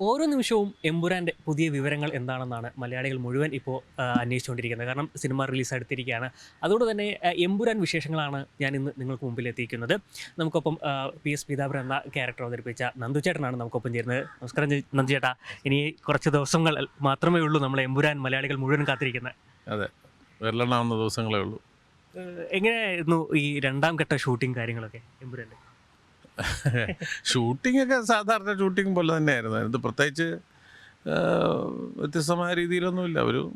ഓരോ നിമിഷവും എമ്പുരാന്റെ പുതിയ വിവരങ്ങൾ എന്താണെന്നാണ് മലയാളികൾ മുഴുവൻ ഇപ്പോൾ അന്വേഷിച്ചുകൊണ്ടിരിക്കുന്നത്. കാരണം സിനിമ റിലീസ് അടുത്തിരിക്കുകയാണ് അതുകൊണ്ട് തന്നെ എമ്പുരാൻ വിശേഷങ്ങളാണ് ഞാൻ ഇന്ന് നിങ്ങൾക്ക് മുമ്പിൽ എത്തിക്കുന്നത് നമുക്കൊപ്പം പി എസ് പീതാംബരൻ എന്ന ക്യാരക്ടർ അവതരിപ്പിച്ച നന്ദു ചേട്ടനാണ് നമുക്കൊപ്പം ചേരുന്നത്. നമസ്കാരം നന്ദു ചേട്ടാ. ഇനി കുറച്ച് ദിവസങ്ങൾ മാത്രമേ ഉള്ളൂ നമ്മൾ എമ്പുരാൻ മലയാളികൾ മുഴുവൻ കാത്തിരിക്കുന്നത്. അതെ. വിരലെണ്ണാവുന്ന ദിവസങ്ങളേ ഉള്ളൂ. എങ്ങനെയായിരുന്നു ഈ രണ്ടാം ഘട്ട ഷൂട്ടിംഗ് കാര്യങ്ങളൊക്കെ എമ്പുരാന്റെ ഷൂട്ടിംഗ് ഒക്കെ സാധാരണ ഷൂട്ടിംഗ് പോലെ തന്നെയായിരുന്നു. ഇത് പ്രത്യേകിച്ച് വ്യത്യസ്തമായ രീതിയിലൊന്നുമില്ല. ഒരു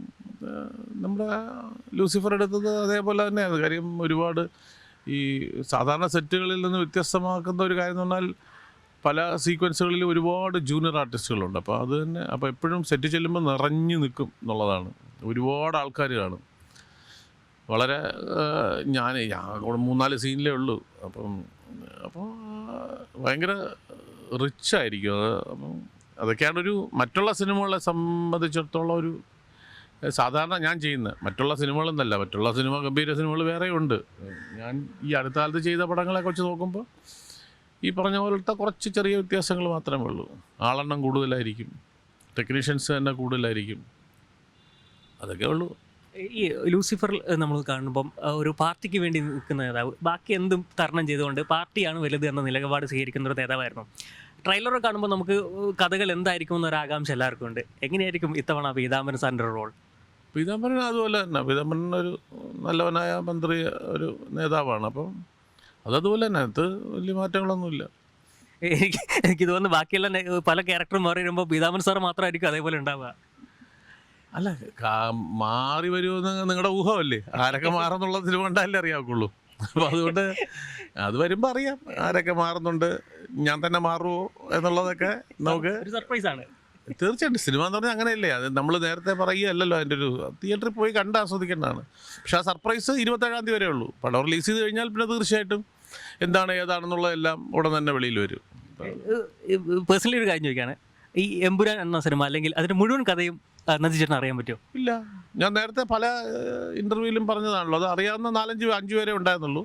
നമ്മുടെ ലൂസിഫർ എടുത്തത് അതേപോലെ തന്നെയാണ് കാര്യം ഒരുപാട് ഈ സാധാരണ സെറ്റുകളിൽ നിന്ന് വ്യത്യസ്തമാക്കുന്ന ഒരു കാര്യം എന്ന് പറഞ്ഞാൽ പല സീക്വൻസുകളിൽ ഒരുപാട് ജൂനിയർ ആർട്ടിസ്റ്റുകളുണ്ട്. അപ്പോൾ അത് തന്നെ അപ്പോൾ എപ്പോഴും സെറ്റ് ചെല്ലുമ്പോൾ നിറഞ്ഞു നിൽക്കും എന്നുള്ളതാണ്. ഒരുപാട് ആൾക്കാർ കാണും. വളരെ ഞാൻ ഞാൻ മൂന്നാൽ സീനിലേ ഉള്ളൂ. അപ്പം അപ്പോൾ ഭയങ്കര റിച്ച് ആയിരിക്കും അത്. അപ്പം അതൊക്കെയാണ് ഒരു മറ്റുള്ള സിനിമകളെ സംബന്ധിച്ചിടത്തോളം ഒരു സാധാരണ ഞാൻ ചെയ്യുന്നത്. മറ്റുള്ള സിനിമകളെന്നല്ല മറ്റുള്ള സിനിമ ഗംഭീര സിനിമകൾ വേറെയുണ്ട് ഞാൻ ഈ അടുത്ത കാലത്ത് ചെയ്ത പടങ്ങളെ കുറിച്ച് നോക്കുമ്പോൾ ഈ പറഞ്ഞ പോലത്തെ കുറച്ച് ചെറിയ വ്യത്യാസങ്ങൾ മാത്രമേ ഉള്ളൂ. ആളെണ്ണം കൂടുതലായിരിക്കും. ടെക്നീഷ്യൻസ് തന്നെ കൂടുതലായിരിക്കും. അതൊക്കെ ഉള്ളൂ. ഈ ലൂസിഫർ നമ്മൾ കാണുമ്പം ഒരു പാർട്ടിക്ക് വേണ്ടി നിൽക്കുന്ന നേതാവ്. ബാക്കി എന്തും തരണം ചെയ്തുകൊണ്ട് പാർട്ടിയാണ് വലുത് എന്ന നിലപാട് സ്വീകരിക്കുന്ന ഒരു നേതാവായിരുന്നു. ട്രെയിലറൊക്കെ കാണുമ്പോൾ നമുക്ക് കഥകൾ എന്തായിരിക്കും എന്നൊരു ആകാംക്ഷ എല്ലാവർക്കും ഉണ്ട്. എങ്ങനെയായിരിക്കും ഇത്തവണ പീതാംബരൻ സാറിന്റെ റോൾ? പീതാംബരൻ അതുപോലെ തന്നെ. പീതാംബരൻ ഒരു നല്ലവനായ മന്ത്രി ഒരു നേതാവാണ്. അപ്പം അതതുപോലെ തന്നെ. അത് വലിയ മാറ്റങ്ങളൊന്നുമില്ല. എനിക്ക് എനിക്ക് തോന്നുന്നു ബാക്കിയെല്ലാം പല ക്യാരക്ടറും മാറി വരുമ്പോൾ പീതാംബരൻ സാർ മാത്രമായിരിക്കും അതേപോലെ ഉണ്ടാവുക. അല്ല മാറി വരുമെന്ന് നിങ്ങളുടെ ഊഹമല്ലേ? ആരൊക്കെ മാറുന്നുള്ള സിനിമ കണ്ടാലേ അറിയാവുള്ളൂ അപ്പോൾ അതുകൊണ്ട് അത് വരുമ്പോൾ അറിയാം ആരൊക്കെ മാറുന്നുണ്ട്. ഞാൻ തന്നെ മാറുമോ എന്നുള്ളതൊക്കെ നമുക്ക് സർപ്രൈസ് ആണ് തീർച്ചയായിട്ടും. സിനിമ എന്ന് പറഞ്ഞാൽ അങ്ങനെയല്ലേ. അത് നമ്മൾ നേരത്തെ പറയുകയല്ലല്ലോ അതിന്റെ ഒരു തിയേറ്ററിൽ പോയി കണ്ട് ആസ്വദിക്കേണ്ടതാണ്. പക്ഷേ ആ സർപ്രൈസ് ഇരുപത്തേഴാം തീയതി വരെ ഉള്ളൂ. പടം റിലീസ് ചെയ്ത് കഴിഞ്ഞാൽ പിന്നെ തീർച്ചയായിട്ടും എന്താണ് ഏതാണെന്നുള്ളതെല്ലാം ഉടൻ തന്നെ വെളിയിൽ വരും. പേഴ്സണലി ഒരു കാര്യം ചോദിക്കുകയാണ് ഈ എമ്പുരാൻ എന്ന സിനിമ അല്ലെങ്കിൽ അതിന്റെ മുഴുവൻ കഥയും ആ, നന്ദി ചേട്ടൻ അറിയാൻ പറ്റുമോ? ഇല്ല. ഞാൻ നേരത്തെ പല ഇന്റർവ്യൂലും പറഞ്ഞതാണല്ലോ. അത് അറിയാവുന്ന നാലഞ്ച് അഞ്ച് പേരെ ഉണ്ടായിരുന്നുള്ളൂ.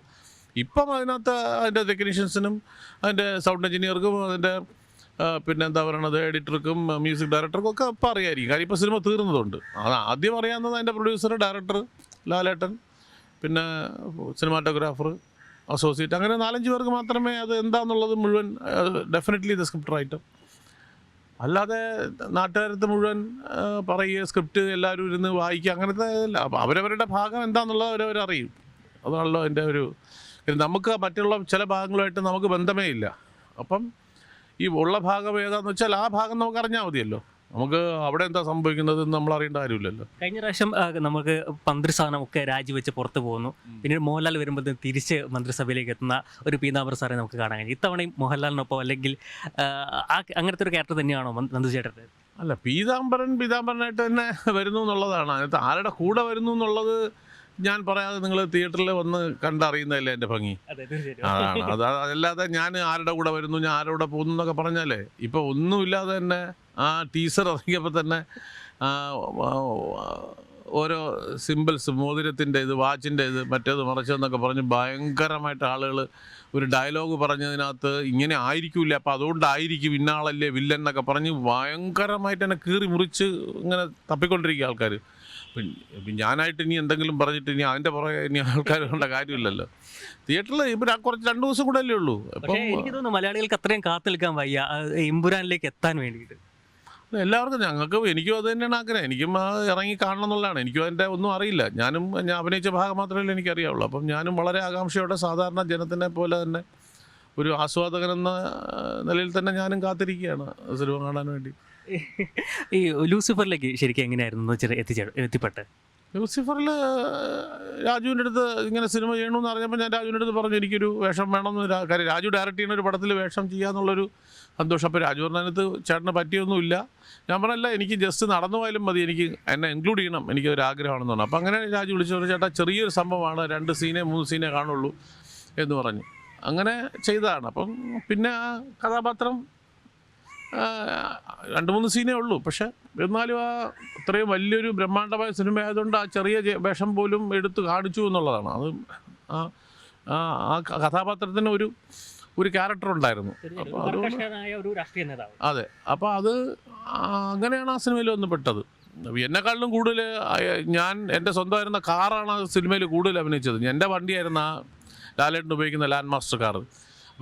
ഇപ്പം അതിനകത്ത് അതിന്റെ ടെക്നീഷ്യൻസിനും അതിന്റെ സൗണ്ട് എഞ്ചിനീയർക്കും അതിന്റെ പിന്നെ എന്താ പറയണത് എഡിറ്റർക്കും മ്യൂസിക് ഡയറക്ടർക്കും ഒക്കെ ഇപ്പം അറിയായിരിക്കും. കാര്യം ഇപ്പോൾ സിനിമ തീർന്നതുകൊണ്ട്. അത് ആദ്യം അറിയാവുന്നത് അതിന്റെ പ്രൊഡ്യൂസർ ഡയറക്ടർ ലാലേട്ടൻ പിന്നെ സിനിമാറ്റോഗ്രാഫർ അസോസിയേറ്റ് അങ്ങനെ നാലഞ്ച് പേർക്ക് മാത്രമേ അത് എന്താണെന്നുള്ളത് മുഴുവൻ ഡെഫിനറ്റ്ലി ദ സ്ക്രിപ്റ്റ് റൈറ്റർ അല്ലാതെ നാട്ടുകാരത്ത് മുഴുവൻ പറയുക സ്ക്രിപ്റ്റ് എല്ലാവരും ഇരുന്ന് വായിക്കുക അങ്ങനത്തെ അപ്പോൾ അവരവരുടെ ഭാഗം എന്താണെന്നുള്ളത് അവരവരറിയും അതാണല്ലോ എന്റെ ഒരു നമുക്ക് മറ്റുള്ള ചില ഭാഗങ്ങളുമായിട്ട് നമുക്ക് ബന്ധമേ ഇല്ല. അപ്പം ഈ ഉള്ള ഭാഗം ഏതാണെന്ന് വെച്ചാൽ ആ ഭാഗം നമുക്ക് അറിഞ്ഞാൽ മതിയല്ലോ. നമുക്ക് അവിടെ എന്താ സംഭവിക്കുന്നത് നമ്മൾ അറിയേണ്ട കാര്യമില്ലല്ലോ. കഴിഞ്ഞ പ്രാവശ്യം നമുക്ക് മന്ത്രിസ്ഥാനം ഒക്കെ രാജിവെച്ച് പുറത്തു പോകുന്നു പിന്നീട് മോഹൻലാൽ വരുമ്പോൾ തിരിച്ച് മന്ത്രിസഭയിലേക്ക് എത്തുന്ന ഒരു പീതാംബര സാറെ നമുക്ക് കാണാൻ കഴിയും ഇത്തവണയും മോഹൻലാലിനൊപ്പം അല്ലെങ്കിൽ ആ, അങ്ങനത്തെ ഒരു ക്യാരക്ടർ തന്നെയാണോ മൻ- നന്ദു അല്ല പീതാംബരൻ പീതാംബരനായിട്ട് തന്നെ വരുന്നു എന്നുള്ളതാണ്. അതിനകത്ത് ആരുടെ കൂടെ വരുന്നു എന്നുള്ളത് ഞാൻ പറയാതെ നിങ്ങൾ തിയേറ്ററിൽ വന്ന് കണ്ടറിയുന്നതല്ലേ എന്റെ ഭംഗി? അതാണ്. അത് അതല്ലാതെ ഞാൻ ആരുടെ കൂടെ വരുന്നു ഞാൻ ആരുടെ പോകുന്നു എന്നൊക്കെ പറഞ്ഞാലേ ഇപ്പൊ ഒന്നുമില്ലാതെ തന്നെ ആ ടീസർ ഇറങ്ങിയപ്പോൾ തന്നെ ഓരോ സിമ്പിൾസ് മോതിരത്തിന്റെ ഇത് വാച്ചിന്റെ ഇത് മറ്റേത് മറിച്ചതെന്നൊക്കെ പറഞ്ഞ് ഭയങ്കരമായിട്ട് ആളുകൾ ഒരു ഡയലോഗ് പറഞ്ഞതിനകത്ത് ഇങ്ങനെ ആയിരിക്കില്ല അപ്പം അതുകൊണ്ടായിരിക്കും ഇന്നാളല്ലേ വില്ലൻ എന്നൊക്കെ പറഞ്ഞ് ഭയങ്കരമായിട്ട് എന്നെ കീറി മുറിച്ച് ഇങ്ങനെ തപ്പിക്കൊണ്ടിരിക്കുക ആൾക്കാർ ഞാനായിട്ട് ഇനി എന്തെങ്കിലും പറഞ്ഞിട്ട് ഇനി അതിന്റെ പുറകെ ഇനി ആൾക്കാർ കണ്ട കാര്യമില്ലല്ലോ. തിയേറ്ററിൽ ഇപ്പം കുറച്ച് രണ്ട് ദിവസം കൂടെ അല്ലേ ഉള്ളൂ. അപ്പം എനിക്ക് തോന്നുന്നു മലയാളികൾക്ക് അത്രയും കാത്തു നിൽക്കാൻ വയ്യ. ഇമ്പുരാനിലേക്ക് എമ്പുരാനിലേക്ക് എത്താൻ വേണ്ടിയിട്ട്. എല്ലാവർക്കും ഞങ്ങൾക്ക് എനിക്കും അത് തന്നെയാണ് ആഗ്രഹം. എനിക്കും ഇറങ്ങി കാണണം എന്നുള്ളതാണ്. എനിക്കും അതിന്റെ ഒന്നും അറിയില്ല. ഞാനും ഞാൻ അഭിനയിച്ച ഭാഗം മാത്രമേ എനിക്കറിയാവുള്ളൂ. അപ്പം ഞാനും വളരെ ആകാംക്ഷയോടെ സാധാരണ ജനത്തിനെ പോലെ തന്നെ ഒരു ആസ്വാദകൻ എന്ന നിലയിൽ തന്നെ ഞാനും കാത്തിരിക്കുകയാണ് സിനിമ കാണാൻ വേണ്ടി. ഈ ലൂസിഫറിലേക്ക് ശരിക്കും എങ്ങനെയായിരുന്നു എത്തിച്ചേ എത്തിപ്പെട്ട്? ലൂസിഫറിൽ രാജുവിന്റെ അടുത്ത് ഇങ്ങനെ സിനിമ ചെയ്യണമെന്ന് അറിഞ്ഞപ്പോൾ ഞാൻ രാജുവിന്റെ അടുത്ത് പറഞ്ഞു എനിക്കൊരു വേഷം വേണമെന്ന് കാര്യം രാജു ഡയറക്റ്റ് ചെയ്യുന്ന ഒരു പടത്തിൽ വേഷം ചെയ്യാന്നുള്ളൊരു സന്തോഷം. അപ്പോൾ രാജു പറഞ്ഞതിനകത്ത് ചേട്ടന് പറ്റിയൊന്നുമില്ല. ഞാൻ പറഞ്ഞല്ല എനിക്ക് ജസ്റ്റ് നടന്നു പോയാലും മതി എനിക്ക് എന്നെ ഇൻക്ലൂഡ് ചെയ്യണം എനിക്ക് ഒരു ആഗ്രഹമാണെന്ന് പറഞ്ഞു. അപ്പോൾ അങ്ങനെ രാജു വിളിച്ചു പറഞ്ഞു ചേട്ടാ ചെറിയൊരു സംഭവമാണ് രണ്ട് സീനെ മൂന്ന് സീനെ കാണുള്ളൂ എന്ന് പറഞ്ഞു. അങ്ങനെ ചെയ്തതാണ്. അപ്പം പിന്നെ ആ കഥാപാത്രം രണ്ട് മൂന്ന് സീനേ ഉള്ളൂ. പക്ഷെ എന്നാലും ആ അത്രയും വലിയൊരു ബ്രഹ്മാണ്ഡമായ സിനിമ ആയതുകൊണ്ട് ആ ചെറിയ വേഷം പോലും എടുത്ത് കാണിച്ചു എന്നുള്ളതാണ്. അത് ആ ആ കഥാപാത്രത്തിന് ഒരു ഒരു ക്യാരക്ടർ ഉണ്ടായിരുന്നു. അതെ. അപ്പോൾ അത് അങ്ങനെയാണ് ആ സിനിമയിൽ വന്ന് പെട്ടത് എന്നെക്കാളിലും കൂടുതൽ ഞാൻ എന്റെ സ്വന്തമായിരുന്ന കാറാണ് ആ സിനിമയിൽ കൂടുതൽ അഭിനയിച്ചത്. എന്റെ വണ്ടിയായിരുന്നു ആ ലാലേട്ടൻ ഉപയോഗിക്കുന്ന ലാൻഡ് മാസ്റ്റർ കാർ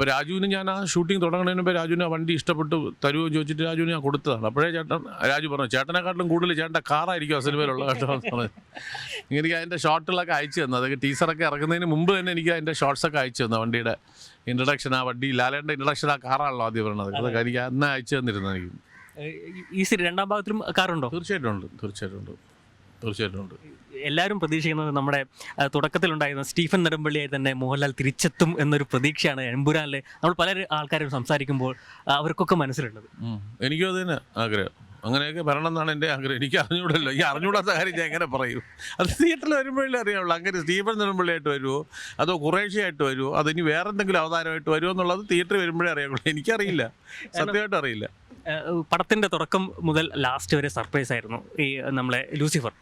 അപ്പോൾ രാജുവിന് ഞാൻ ആ ഷൂട്ടിംഗ് തുടങ്ങുന്നതിന് മുമ്പ് രാജുവിന് ആ വണ്ടി ഇഷ്ടപ്പെട്ട് തരുമോ എന്ന് ചോദിച്ചിട്ട് രാജുവിന് ഞാൻ കൊടുത്തതാണ്. അപ്പോഴേ ചേട്ടൻ രാജു പറഞ്ഞു ചേട്ടനെക്കാട്ടിലും കൂടുതൽ ചേട്ടന്റെ കാറായിരിക്കും ആ സിനിമയിലുള്ള കേട്ടോ. എനിക്ക് അതിന്റെ ഷോട്ടുകളൊക്കെ അയച്ചു തന്നു. അതൊക്കെ ടീച്ചറൊക്കെ ഇറങ്ങുന്നതിന് മുമ്പ് തന്നെ എനിക്ക് അതിന്റെ ഷോർട്സൊക്കെ അയച്ചു തന്നു വണ്ടിയുടെ ഇൻട്രഡക്ഷൻ ആ വണ്ടി ലാലേന്റെ ഇൻട്രഡക്ഷൻ ആ കാറാണല്ലോ ആദ്യം പറഞ്ഞത്. അതൊക്കെ എനിക്ക് അന്ന് അയച്ചു തന്നിരുന്നു എനിക്ക്. ഈ രണ്ടാം ഭാഗത്തിലും കാറുണ്ടോ തീർച്ചയായിട്ടും ഉണ്ട് തീർച്ചയായിട്ടും ഉണ്ട്. തീർച്ചയായിട്ടും ഉണ്ട്. എല്ലാവരും പ്രതീക്ഷിക്കുന്നത് നമ്മുടെ തുടക്കത്തിലുണ്ടായിരുന്ന സ്റ്റീഫൻ നെടുമ്പള്ളിയായി തന്നെ മോഹൻലാൽ തിരിച്ചെത്തും എന്നൊരു പ്രതീക്ഷയാണ് എമ്പുരാനിലെ നമ്മൾ പല ആൾക്കാരും സംസാരിക്കുമ്പോൾ അവർക്കൊക്കെ മനസ്സിലുള്ളത്. എനിക്കും അത് തന്നെ ആഗ്രഹം. അങ്ങനെയൊക്കെ വരണം എന്നാണ് എന്റെ ആഗ്രഹം. എനിക്ക് അറിഞ്ഞൂടല്ലോ. ഈ അറിഞ്ഞൂടാത്ത കാര്യം ഞാൻ എങ്ങനെ പറയും? അത് തിയേറ്ററിൽ വരുമ്പോഴേ അറിയാവുള്ളൂ. അങ്ങനെ സ്റ്റീഫൻ നിരുമ്പിള്ളിയായിട്ട് വരുമോ അതോ കുറേശ്ശയായിട്ട് വരുമോ അതിനി വേറെ എന്തെങ്കിലും അവതാരമായിട്ട് വരുമോ എന്നുള്ളത് തിയേറ്ററിൽ വരുമ്പോഴേ അറിയാവുള്ളൂ. എനിക്കറിയില്ല. സത്യമായിട്ട് അറിയില്ല. പടത്തിന്റെ തുടക്കം മുതൽ ലാസ്റ്റ് വരെ സർപ്രൈസ് ആയിരുന്നു ഈ നമ്മളെ ലൂസിഫർ.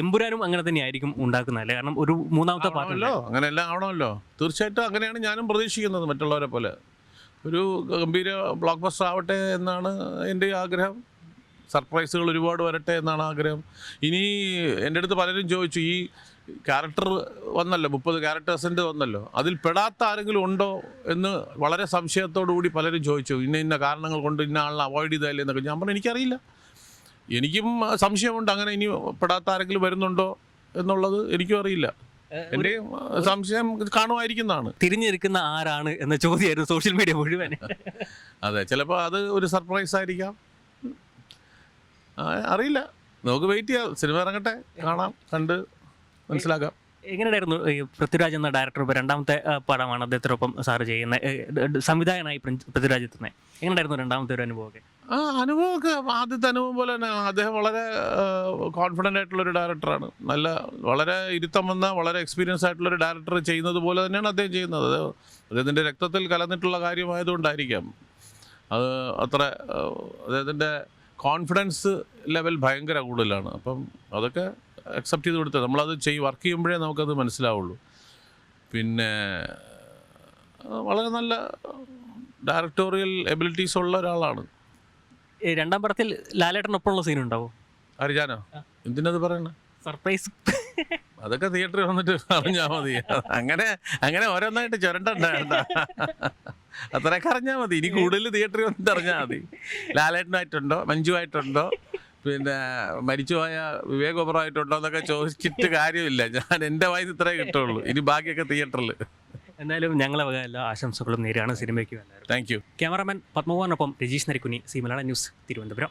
എമ്പുരാനും അങ്ങനെ തന്നെയായിരിക്കും ഉണ്ടാക്കുന്നതല്ലേ കാരണം ഒരു മൂന്നാമത്തെ പാട്ടല്ലോ അങ്ങനെ അങ്ങനെയെല്ലാം ആവണമല്ലോ. തീർച്ചയായിട്ടും അങ്ങനെയാണ് ഞാനും പ്രതീക്ഷിക്കുന്നത് മറ്റുള്ളവരെ പോലെ. ഒരു ഗംഭീര ബ്ലോക്ക് ബസ്റ്റർ ആവട്ടെ എന്നാണ് എന്റെ ആഗ്രഹം. സർപ്രൈസുകൾ ഒരുപാട് വരട്ടെ എന്നാണ് ആഗ്രഹം. ഇനി എന്റെ അടുത്ത് പലരും ചോദിച്ചു ഈ ക്യാരക്ടർ വന്നല്ലോ മുപ്പത് ക്യാരക്ടേഴ്സിന്റെ വന്നല്ലോ അതിൽ പെടാത്ത ആരെങ്കിലും ഉണ്ടോ എന്ന് വളരെ സംശയത്തോടു കൂടി പലരും ചോദിച്ചു. ഇന്ന ഇന്ന കാരണങ്ങൾ കൊണ്ട് ഇന്ന ആളിനെ അവോയ്ഡ് ചെയ്താലേ എന്നൊക്കെ. ഞാൻ പറഞ്ഞു എനിക്കറിയില്ല. എനിക്കും സംശയമുണ്ട് അങ്ങനെ ഇനി പെടാത്ത ആരെങ്കിലും വരുന്നുണ്ടോ എന്നുള്ളത് എനിക്കും അറിയില്ല. എന്റെ സംശയം കാണുമായിരിക്കുന്നതാണ്. തിരിഞ്ഞിരിക്കുന്ന ആരാണ് എന്ന ചോദ്യമായിരുന്നു സോഷ്യൽ മീഡിയ മുഴുവൻ. അതെ ചിലപ്പോൾ അത് ഒരു സർപ്രൈസ് ആയിരിക്കാം അറിയില്ല. നമുക്ക് വെയിറ്റ് ചെയ്യാം. സിനിമ ഇറങ്ങട്ടെ. കാണാം. കണ്ട് മനസ്സിലാക്കാം. എങ്ങനെയായിരുന്നു ഈ പൃഥ്വിരാജ് എന്ന ഡയറക്ടർ ഇപ്പോൾ രണ്ടാമത്തെ പടമാണ് അദ്ദേഹത്തിനൊപ്പം സാറ് ചെയ്യുന്ന സംവിധായകനായി പൃഥ്- പൃഥ്വിരാജ് എത്തുന്നത് എങ്ങനെയായിരുന്നു രണ്ടാമത്തെ ഒരു അനുഭവമൊക്കെ? ആ അനുഭവമൊക്കെ ആദ്യത്തെ അനുഭവം പോലെ തന്നെ അദ്ദേഹം വളരെ കോൺഫിഡന്റ് ആയിട്ടുള്ളൊരു ഡയറക്ടറാണ് നല്ല വളരെ ഇരുത്തം വന്ന വളരെ എക്സ്പീരിയൻസ് ആയിട്ടുള്ളൊരു ഡയറക്ടർ ചെയ്യുന്നത് പോലെ തന്നെയാണ് അദ്ദേഹം ചെയ്യുന്നത്. അത് അദ്ദേഹത്തിന്റെ രക്തത്തിൽ കലർന്നിട്ടുള്ള കാര്യമായതുകൊണ്ടായിരിക്കാം. അത് അത്ര അദ്ദേഹത്തിന്റെ കോൺഫിഡൻസ് ലെവൽ ഭയങ്കര കൂടുതലാണ്. അപ്പം അതൊക്കെ അക്സെപ്റ്റ് ചെയ്ത് കൊടുത്തത് നമ്മളത് ചെയ് വർക്ക് ചെയ്യുമ്പോഴേ നമുക്കത് മനസ്സിലാവുള്ളൂ. പിന്നെ വളരെ നല്ല ഡയറക്ടോറിയൽ എബിലിറ്റീസ് ഉള്ള ഒരാളാണ്. രണ്ടാം പടത്തിൽ ലാലേട്ടനൊപ്പമുള്ള സീൻ ഉണ്ടാവോ അറിയാനോ എന്തിനത് പറയണ? സർപ്രൈസ് അതൊക്കെ തിയേറ്ററിൽ വന്നിട്ട് അറിഞ്ഞാൽ മതി. അങ്ങനെ അങ്ങനെ ഓരോന്നായിട്ട് ചുരണ്ടണ്ട അത്രയൊക്കെ അറിഞ്ഞാൽ മതി. ഇനി കൂടുതൽ തിയേറ്ററിൽ വന്നിട്ട് അറിഞ്ഞാൽ മതി. ലാലേട്ടനായിട്ടുണ്ടോ മഞ്ജുവായിട്ടുണ്ടോ? പിന്നെ മരിച്ചുപോയ വിവേക് ഒബറായിട്ടുണ്ടോ എന്നൊക്കെ ചോദിച്ചിട്ട് കാര്യമില്ല. ഞാൻ എന്റെ വായിന്ന് ഇത്രേ കിട്ടുള്ളൂ. ഇനി ബാക്കിയൊക്കെ തിയേറ്ററിൽ എന്തായാലും ഞങ്ങളെ വക എല്ലാ ആശംസകളും നേരെയാണ് സിനിമയ്ക്ക് വേണ്ടത് താങ്ക് യു ക്യാമറാമാൻ പത്മകുമാറിനൊപ്പം രജീഷ് നരിക്കുനി സി മലയാള ന്യൂസ് തിരുവനന്തപുരം.